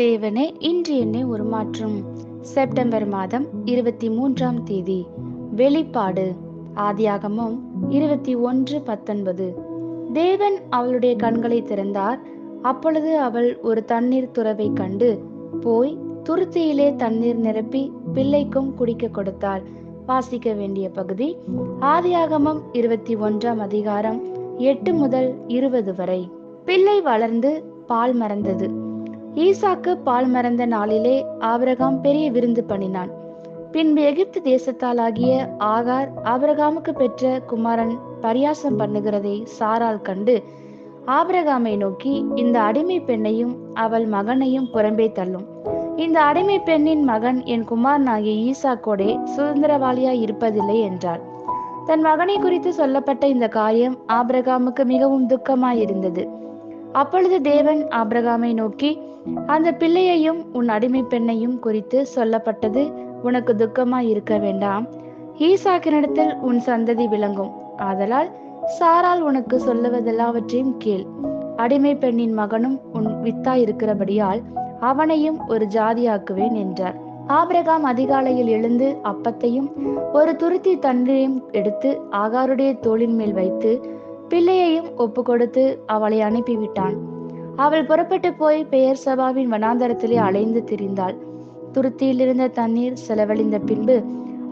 தேவனே இன்று என்னை உருமாற்றும். செப்டம்பர் மாதம் இருபத்தி மூன்றாம் தேதி. வெளிப்பாடு. ஆதியாகமம் இருபத்தி ஒன்று பத்தொன்பது. தேவன் அவளுடைய கண்களை திறந்தார். அப்பொழுது அவள் ஒரு தண்ணீர் துறவை கண்டு போய் துருத்தியிலே தண்ணீர் நிரப்பி பிள்ளைக்கும் குடிக்க கொடுத்தாள் வாசிக்க வேண்டிய பகுதி ஆதியாகமம் இருபத்தி ஒன்றாம் அதிகாரம் எட்டு முதல் இருபது வரை. பிள்ளை வளர்ந்து பால் மறந்தது. ஈசாக்கு பால் மறந்த நாளிலே ஆபிரகாம் பெரிய விருந்து பண்ணினான். பின்பு எகிப்து தேசத்தாலாகிய ஆகார் ஆபிரகாமுக்கு பெற்ற குமாரன் பரியாசம் பண்ணுகிறதை சாரால் கண்டு ஆபிரகாமை நோக்கி இந்த அடிமை பெண்ணையும் அவள் மகனையும் புறம்பே தள்ளும். இந்த அடிமை பெண்ணின் மகன் என் குமாரனாகிய ஈசாக்கோடே சுதந்திரவாளியாய் இருப்பதில்லை என்றாள். தன் மகனை குறித்து சொல்லப்பட்ட இந்த காரியம் ஆபிரகாமுக்கு மிகவும் துக்கமாயிருந்தது அப்பொழுது தேவன் ஆபிரகாமை நோக்கி அந்த பிள்ளையையும் உன் அடிமை பெண்ணையும் குறித்து சொல்லப்பட்டது உனக்கு துக்கமாய் இருக்க வேண்டாம். ஈசாக்கினிடத்தில் உன் சந்ததி விளங்கும். ஆதலால் சாரால் உனக்கு சொல்லுவதெல்லாவற்றையும் கேள். அடிமை பெண்ணின் மகனும் உன் வித்தாய் இருக்கிறபடியால் அவனையும் ஒரு ஜாதியாக்குவேன் என்றார். ஆபிரகாம் அதிகாலையில் எழுந்து அப்பத்தையும் ஒரு துருத்தி தண்ணீரையும் எடுத்து ஆகாருடைய தோளின் மேல் வைத்து பிள்ளையையும் ஒப்பு கொடுத்து அவளை அனுப்பிவிட்டான். அவள் புறப்பட்டு போய் பெயர் சபாவின் வனாந்தரத்திலே அலைந்து திரிந்தாள். துருத்தியில் இருந்த தண்ணீர் செலவழிந்த பின்பு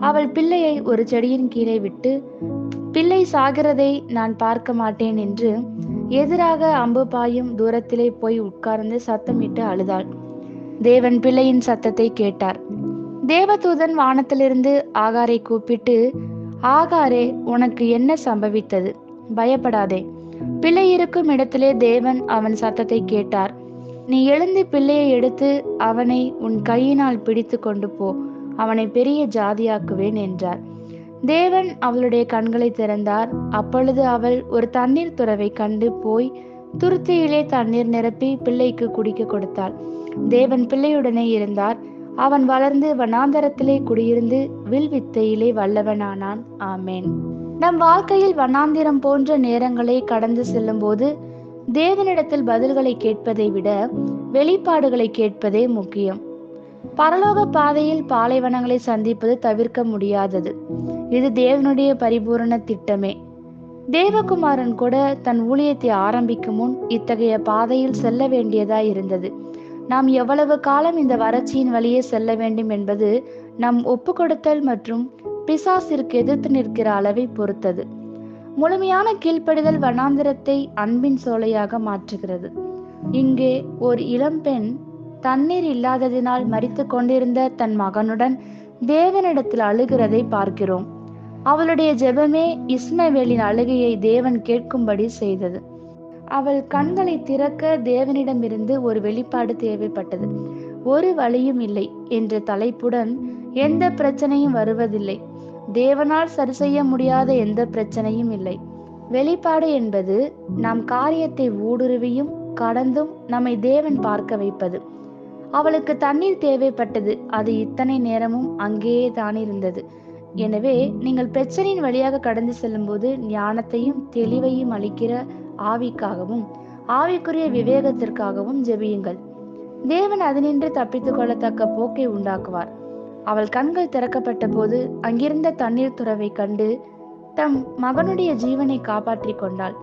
அவள் பிள்ளையை ஒரு செடியின் கீழே விட்டு பிள்ளை சாகிறதை நான் பார்க்க மாட்டேன் என்று எதிராக அம்பு பாயும் தூரத்திலே போய் உட்கார்ந்து சத்தமிட்டு அழுதாள். தேவன் பிள்ளையின் சத்தத்தை கேட்டார். தேவதூதன் வானத்திலிருந்து ஆகாரை கூப்பிட்டு ஆகாரே உனக்கு என்ன சம்பவித்தது? பயப்படாதே. பிள்ளை இருக்கும் இடத்திலே தேவன் அவன் சத்தத்தை கேட்டார். நீ எழுந்து பிள்ளையை எடுத்து அவனை உன் கையினால் பிடித்து கொண்டு போ. அவனை பெரிய ஜாதியாக்குவேன் என்றார். தேவன் அவளுடைய கண்களை திறந்தார். அப்பொழுது அவள் ஒரு தண்ணீர் துறவை கண்டு போய் துருத்தியிலே தண்ணீர் நிரப்பி பிள்ளைக்கு குடிக்க கொடுத்தாள். தேவன் பிள்ளையுடனே இருந்தார். அவன் வளர்ந்து வனாந்தரத்திலே குடியிருந்து வில் வித்தையிலே வல்லவனானான். ஆமேன். நம் வாழ்க்கையில் வண்ணாந்திரம் போன்ற நேரங்களை கடந்து செல்லும் போது தேவனிடத்தில் பதில்களை கேட்பதை விட வெளிப்பாடுகளை கேட்பதே முக்கியம். பரலோக பாதையில் பாலைவனங்களை சந்திப்பது தவிர்க்க முடியாதது. இது தேவனுடைய பரிபூரண திட்டமே. தேவகுமாரன் கூட தன் ஊழியத்தை ஆரம்பிக்கும் முன் இத்தகைய பாதையில் செல்ல வேண்டியதா இருந்தது. நாம் எவ்வளவு காலம் இந்த வறட்சியின் வழியே செல்ல வேண்டும் என்பது நம் ஒப்பு கொடுத்தல் மற்றும் பிசாசிற்கு எதிர்த்து நிற்கிற அளவை பொறுத்தது. முழுமையான கீழ்ப்படிதல் வனாந்திரத்தை அன்பின் சோலையாக மாற்றுகிறது. இங்கே ஒரு இளம்பெண் தண்ணீர் இல்லாததினால் மறித்து கொண்டிருந்த தன் மகனுடன் தேவனிடத்தில் அழுகிறதை பார்க்கிறோம். அவளுடைய ஜெபமே இஸ்மவேலின் அழுகையை தேவன் கேட்கும்படி செய்தது. அவள் கண்களை திறக்க தேவனிடமிருந்து ஒரு வெளிப்பாடு தேவைப்பட்டது. ஒரு வழியும் இல்லை என்ற தலைப்புடன் எந்த பிரச்சனையும் வருவதில்லை. தேவனால் சரி செய்ய முடியாத எந்த பிரச்சனையும் இல்லை. வெளிப்பாடு என்பது நாம் காரியத்தை ஊடுருவியும் கடந்தும் நம்மை தேவன் பார்க்க வைப்பது. அவளுக்கு தண்ணீர் தேவைப்பட்டது அது இத்தனை நேரமும் அங்கேயே தான் இருந்தது. எனவே நீங்கள் பிரச்சனையின் வழியாக கடந்து செல்லும்போது ஞானத்தையும் தெளிவையும் அளிக்கிற ஆவிக்காகவும் ஆவிக்குரிய விவேகத்திற்காகவும் ஜெபியுங்கள். தேவன் அதனின்று தப்பித்துக் கொள்ளத்தக்க போக்கை உண்டாக்குவார். அவள் கண்கள் திறக்கப்பட்ட போது அங்கிருந்த தண்ணீர் துறவை கண்டு தம் மகனுடைய ஜீவனை காப்பாற்றி கொண்டாள்.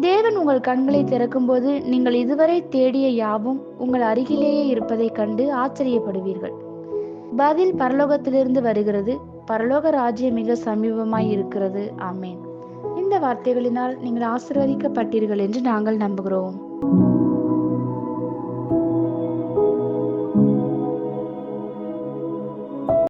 தேவன் உங்கள் கண்களை திறக்கும்போது நீங்கள் இதுவரை தேடிய யாவும் உங்கள் அருகிலேயே இருப்பதைக் கண்டு ஆச்சரியப்படுவீர்கள். பதில் பரலோகத்திலிருந்து வருகிறது. பரலோக ராஜ்யம் மிக சமீபமாய் இருக்கிறது. ஆமேன். இந்த வார்த்தைகளினால் நீங்கள் ஆசிர்வதிக்கப்பட்டீர்கள் என்று நாங்கள் நம்புகிறோம்.